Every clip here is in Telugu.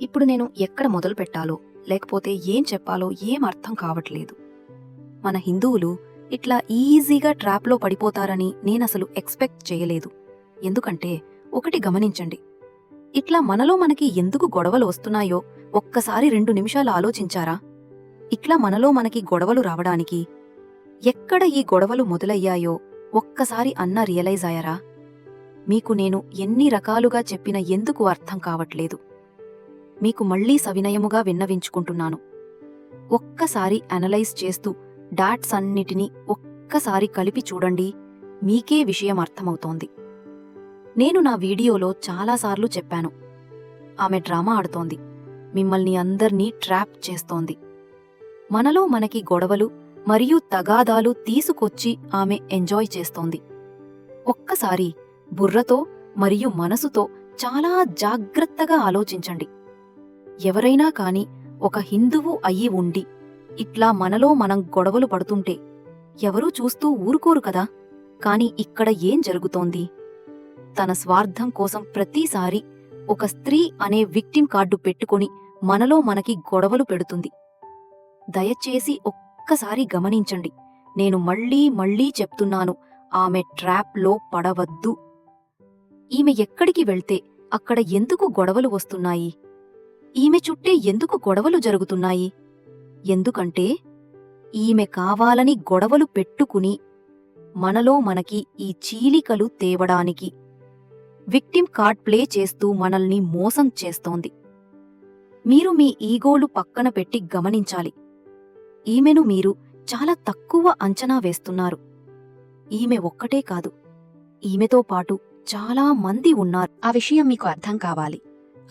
ఇప్పుడు నేను ఎక్కడ మొదలు పెట్టాలో లేకపోతే ఏం చెప్పాలో ఏం అర్థం కావట్లేదు. మన హిందువులు ఇట్లా ఈజీగా ట్రాప్లో పడిపోతారని నేనసలు ఎక్స్పెక్ట్ చేయలేదు. ఎందుకంటే ఒకటి గమనించండి. ఇట్లా మనలో మనకి ఎందుకు గొడవలు వస్తున్నాయో ఒక్కసారి రెండు నిమిషాలు ఆలోచించారా? ఇట్లా మనలో మనకి గొడవలు రావడానికి ఎక్కడ ఈ గొడవలు మొదలయ్యాయో ఒక్కసారి అన్న రియలైజ్ అయ్యారా? మీకు నేను ఎన్ని రకాలుగా చెప్పిన ఎందుకు అర్థం కావట్లేదు. మీకు మళ్ళీ సవినయముగా విన్నవించుకుంటున్నాను. ఒక్కసారి అనలైజ్ చేస్తూ డాట్స్ అన్నిటినీ ఒక్కసారి కలిపి చూడండి మీకే విషయం అర్థమవుతోంది. నేను నా వీడియోలో చాలాసార్లు చెప్పాను. ఆమె డ్రామా ఆడుతోంది. మిమ్మల్ని అందర్నీ ట్రాప్ చేస్తోంది. మనలో మనకి గొడవలు మరియు తగాదాలు తీసుకొచ్చి ఆమె ఎంజాయ్ చేస్తోంది. ఒక్కసారి బుర్రతో మరియు మనసుతో చాలా జాగ్రత్తగా ఆలోచించండి. ఎవరైనా కాని ఒక హిందువు అయ్యి ఉండి ఇట్లా మనలో మనం గొడవలు పడుతుంటే ఎవరూ చూస్తూ ఊరుకోరు కదా. కాని ఇక్కడ ఏం జరుగుతోంది? తన స్వార్థం కోసం ప్రతిసారి ఒక స్త్రీ అనే విక్టిం కార్డు పెట్టుకుని మనలో మనకి గొడవలు పెడుతుంది. దయచేసి ఒక్కసారి గమనించండి. నేను మళ్ళీ మళ్ళీ చెప్తున్నాను ఆమె ట్రాప్లో పడవద్దు. ఈమె ఎక్కడికి వెళ్తే అక్కడ ఎందుకు గొడవలు వస్తున్నాయి? ఈమె చుట్టే ఎందుకు గొడవలు జరుగుతున్నాయి? ఎందుకంటే ఈమె కావాలని గొడవలు పెట్టుకుని మనలో మనకి ఈ చీలికలు తేవడానికి విక్టిమ్ కార్డ్ ప్లే చేస్తూ మనల్ని మోసం చేస్తోంది. మీరు మీ ఈగోలు పక్కన పెట్టి గమనించాలి. ఈమెను మీరు చాలా తక్కువ అంచనా వేస్తున్నారు. ఈమె ఒక్కటే కాదు ఈమెతో పాటు చాలా మంది ఉన్నారు. ఆ విషయం మీకు అర్థం కావాలి.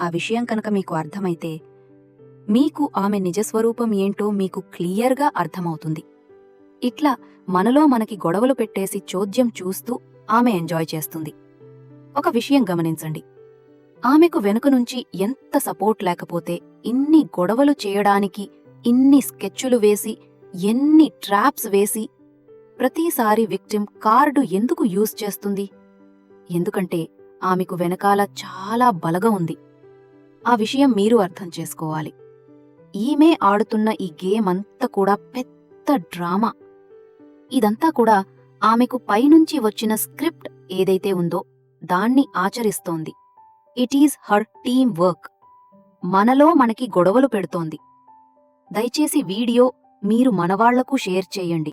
ఆ విషయం కనుక మీకు అర్థమైతే మీకు ఆమె నిజస్వరూపం ఏంటో మీకు క్లియర్గా అర్థమవుతుంది. ఇట్లా మనలో మనకి గొడవలు పెట్టేసి చోద్యం చూస్తూ ఆమె ఎంజాయ్ చేస్తుంది. ఒక విషయం గమనించండి. ఆమెకు వెనుక నుంచి ఎంత సపోర్ట్ లేకపోతే ఇన్ని గొడవలు చేయడానికి ఇన్ని స్కెచ్చులు వేసి ఎన్ని ట్రాప్స్ వేసి ప్రతిసారి విక్టిమ్ కార్డు ఎందుకు యూజ్ చేస్తుంది? ఎందుకంటే ఆమెకు వెనకాల చాలా బలగ ఉంది. ఆ విషయం మీరు అర్థం చేసుకోవాలి. ఈమె ఆడుతున్న ఈ గేమ్ అంతా కూడా పెద్ద డ్రామా. ఇదంతా కూడా ఆమెకు పైనుంచి వచ్చిన స్క్రిప్ట్ ఏదైతే ఉందో దాన్ని ఆచరిస్తోంది. It is her team work. మనలో మనకి గొడవలు పెడుతోంది. దయచేసి వీడియో మీరు మనవాళ్ళకు షేర్ చేయండి.